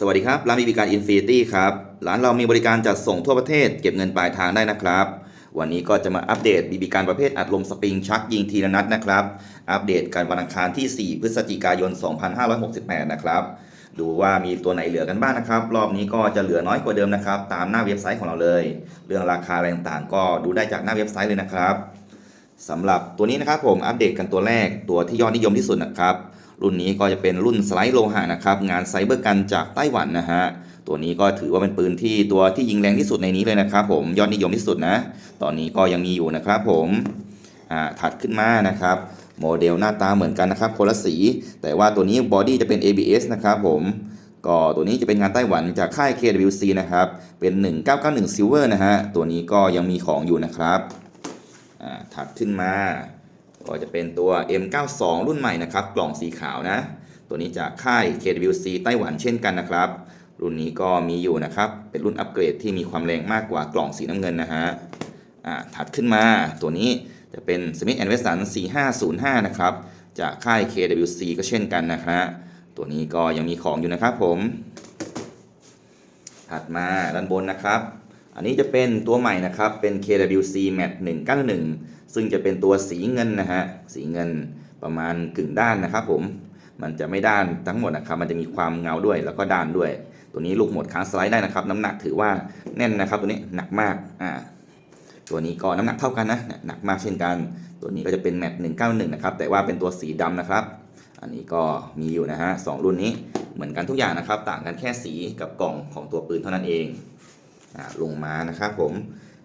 สวัสดีครับ ร้านบีบีการอินฟินิตี้ครับ ร้านเรามีบริการจัดส่งทั่วประเทศเก็บเงินปลายทางได้นะครับ วันนี้ก็จะมาอัปเดตบีบีการประเภทอัดลมสปริงชักยิงทีละนัดนะครับ อัปเดตการวันอังคารที่ 4 พฤศจิกายน 2568 นะครับ ดูว่ามีตัวไหนเหลือกันบ้างนะครับ รอบนี้ก็จะเหลือน้อยกว่าเดิมนะครับ ตามหน้าเว็บไซต์ของเราเลย เรื่องราคาอะไรต่างๆ ก็ดูได้จากหน้าเว็บไซต์เลยนะครับสำหรับตัวนี้นะครับผมอัปเดตกันตัวแรกตัวที่ยอดนิยมที่สุดนะครับ รุ่นนี้ก็จะเป็นรุ่นสไลด์โลหะนะครับงานไซเบอร์กันจากไต้หวันนะฮะตัวนี้ก็ถือว่าเป็นปืนที่ตัวที่ยิงแรงที่สุดในนี้เลยนะครับผมยอดนิยมที่สุดนะ ตอนนี้ก็ยังมีอยู่นะครับผมอ่าถัดขึ้นมานะครับโมเดลหน้าตาเหมือนกันนะครับคนละสี แต่ว่าตัวนี้บอดี้จะเป็น ABS นะครับผมก็ตัวนี้จะเป็นงานไต้หวันจากค่าย KWC นะครับ เป็น 1991 Silver นะฮะ ตัวนี้ก็ยังมีของอยู่นะครับ ถัดขึ้นมา ก็จะเป็นตัว M92 รุ่นใหม่นะครับ กล่องสีขาวนะ ตัวนี้จากค่าย KWC ไต้หวันเช่นกันนะครับ รุ่นนี้ก็มีอยู่นะครับ เป็นรุ่นอัปเกรดที่มีความแรงมากกว่ากล่องสีน้ำเงินนะฮะอ่าถัดขึ้นมาตัวนี้จะเป็น Smith Wesson 4505 นะครับ จากค่าย KWC ก็เช่นกันนะฮะตัวนี้ก็ยังมีของอยู่นะครับผม ถัดมาด้านบนนะครับ อันนี้จะเป็นตัวใหม่นะครับ เป็น KWC Mat 191 ซึ่งจะเป็นตัวสีเงินนะฮะ สีเงินประมาณกึ่งด้านนะครับผม มันจะไม่ด้านทั้งหมดนะครับ มันจะมีความเงาด้วยแล้วก็ด้านด้วย ตัวนี้ลูกหมดค้างสไลด์ได้นะครับ น้ำหนักถือว่าแน่นนะครับ ตัวนี้หนักมาก อ่า ตัวนี้ก็น้ำหนักเท่ากันนะ หนักมากเช่นกัน ตัวนี้ก็จะเป็นแมท191 นะครับ แต่ว่าเป็นตัวสีดำนะครับ อันนี้ก็มีอยู่นะฮะสองรุ่นนี้ เหมือนกันทุกอย่างนะครับ ต่างกันแค่สีกับกล่องของตัวปืนเท่านั้นเอง ลงมานะครับผม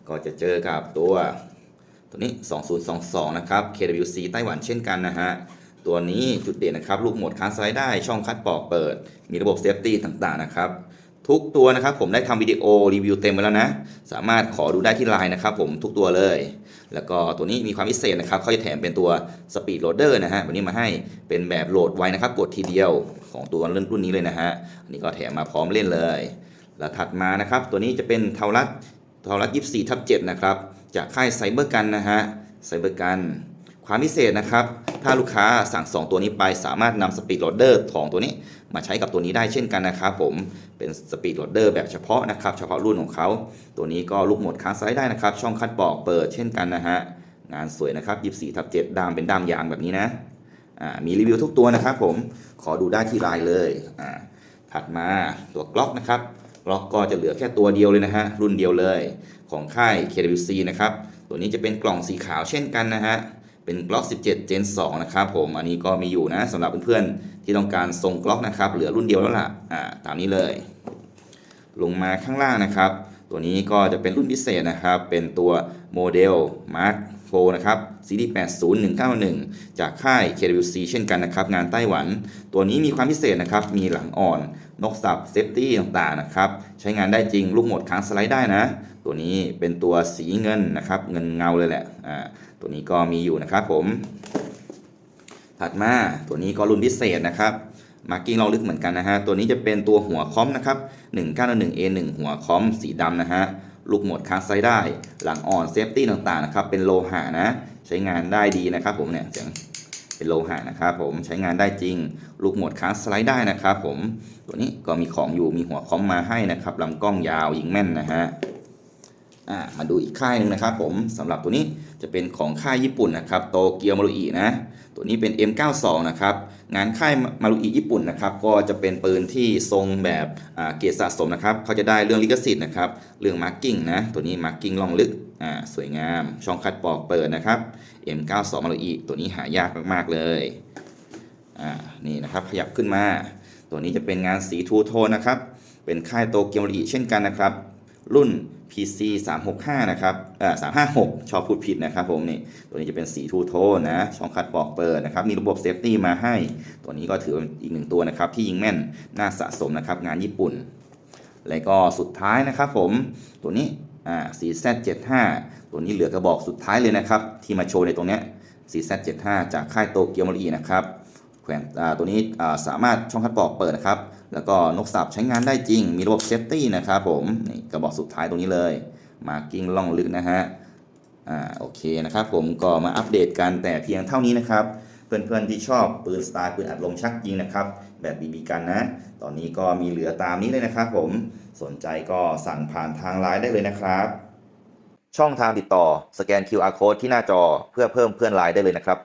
ก็จะเจอกับตัวตัวนี้ 2022 นะครับ KWC ไต้หวันเช่นกันนะฮะ ตัวนี้จุดเด่นนะครับ ลูกหมดค้างสไลด์ได้ ช่องคัดปอกเปิด มีระบบเซฟตี้ต่างๆนะครับ ทุกตัวนะครับผมได้ทำวิดีโอรีวิวเต็มไปแล้วนะ สามารถขอดูได้ที่ไลน์นะครับผมทุกตัวเลย แล้วก็ตัวนี้มีความพิเศษนะครับ เขาจะแถมเป็นตัว Speed Loader นะฮะวันนี้มาให้เป็นแบบโหลดไว้นะครับ กดทีเดียวของตัวรุ่นนี้เลยนะฮะ อันนี้ก็แถมมาพร้อมเล่นเลย แล้วถัดมานะครับ ตัวนี้จะเป็นเทารัดเทารัด24ทับ7นะครับ จากค่ายไซเบอร์กันนะฮะไซเบอร์กันความพิเศษนะครับ ถ้าลูกค้าสั่ง 2 ตัวนี้ไปสามารถนำสปีดโหลดเดอร์ของตัวนี้มาใช้กับตัวนี้ได้เช่นกันนะครับผมเป็นสปีดโหลดเดอร์แบบเฉพาะนะครับ เฉพาะรุ่นของเขา ตัวนี้ก็ลูกหมดค้างซ้ายได้นะครับ ช่องคัดปอกเปิดเช่นกันนะฮะงานสวยนะครับ24ทับ7ดามเป็นดามยางแบบนี้นะมีรีวิวทุกตัวนะครับผมขอดูได้ที่ไลน์เลยถัดมาตัวกล็อกนะครับ กล็อกก็จะเหลือแค่ตัวเดียวเลยนะฮะ รุ่นเดียวเลยของค่าย KWC นะครับ ตัวนี้จะเป็นกล่องสีขาวเช่นกันนะฮะ เป็นกล็อก 17 Gen 2 นะครับผม อันนี้ก็มีอยู่นะสำหรับเพื่อนๆ ที่ต้องการทรงกล็อกนะครับ เหลือรุ่นเดียวแล้วล่ะ อ่า ตามนี้เลย ลงมาข้างล่างนะครับ ตัวนี้ก็จะเป็นรุ่นพิเศษนะครับ เป็นตัวโมเดล Mark 4นะครับ CD 80 191 จากค่าย KWC เช่นกันนะครับ งานไต้หวัน ตัวนี้มีความพิเศษนะครับ มีหลังอ่อน นกสับเซฟตี้ต่างๆนะครับ ใช้งานได้จริง ลูกหมดค้างสไลด์ได้นะ ตัวนี้เป็นตัวสีเงินนะครับ เงินเงาเลยแหละอ่าตัวนี้ก็มีอยู่นะครับผม ถัดมาตัวนี้ก็รุ่นพิเศษนะครับมาร์กิ้งเราลึกเหมือนกันนะฮะ ตัวนี้จะเป็นตัวหัวคอมนะครับ 1911A1 หัวคอมสีดำนะฮะ ลูกหมดค้างไซด์ได้ หลังอ่อนเซฟตี้ต่างๆนะครับ เป็นโลหะนะ ใช้งานได้ดีนะครับผมเนี่ยเสียงเป็นโลหะนะครับผมใช้งานได้จริง ลูกหมดค้างสไลด์ได้นะครับผมตัวนี้ก็มีของอยู่มีหัวคอมมาให้นะครับลำกล้องยาวยิงแม่นนะฮะ อ่ามาดูอีกค่ายหนึ่งนะครับผมสำหรับตัวนี้จะเป็นของค่ายญี่ปุ่นนะครับโตเกียวมารุอินะตัวนี้เป็น M92 นะครับงานค่ายมารุอิญี่ปุ่นนะครับก็จะเป็นปืนที่ทรงแบบเกียรติสะสมนะครับเขาจะได้เรื่องลิขสิทธิ์นะครับเรื่องมาร์กิ้งนะตัวนี้มาร์กิ้งล่องลึกอ่าสวยงามช่องคัดปอกเปิดนะครับ M92 มารุอิตัวนี้หายากมากๆเลยอ่านี่นะครับขยับขึ้นมา ตัวนี้จะเป็นงานสีทูโทนนะครับเป็นค่ายโตเกียวมารุอิเช่นกันนะครับรุ่น PC 365นะครับเอ่อ356 ชอบพูดผิดนะครับผมนี่ ตัวนี้จะเป็นสีทูโทนนะ ช่องคัดปอกเปิดนะครับ มีระบบเซฟตี้มาให้ ตัวนี้ก็ถือเป็นอีกหนึ่งตัวนะครับ ที่ยิงแม่น น่าสะสมนะครับ งานญี่ปุ่น แล้วก็สุดท้ายนะครับผม ตัวนี้ อ่า 4Z75 ตัวนี้เหลือกระบอกสุดท้ายเลยนะครับ ที่มาโชว์ในตรงเนี้ย 4Z75 จากค่ายโตเกียวมารีนะครับ แขวนตัวนี้สามารถช่องคัดปอกเปิดนะครับ แล้วก็นกสับใช้งานได้จริง มีระบบเซฟตี้นะครับผมนี่กระบอกสุดท้ายตรงนี้เลยมากิ้งล่องลึกนะฮะอ่าโอเคนะครับผมก็มาอัปเดตกันแต่เพียงเท่านี้นะครับเพื่อนๆที่ชอบปืนสไตล์ปืนอัดลมชักยิงนะครับ แบบบีบีกันนะ ตอนนี้ก็มีเหลือตามนี้เลยนะครับผมสนใจก็สั่งผ่านทางไลน์ได้เลยนะครับ ช่องทางติดต่อสแกน QR code ที่หน้าจอเพื่อเพิ่มเพื่อนไลน์ได้เลยนะครับ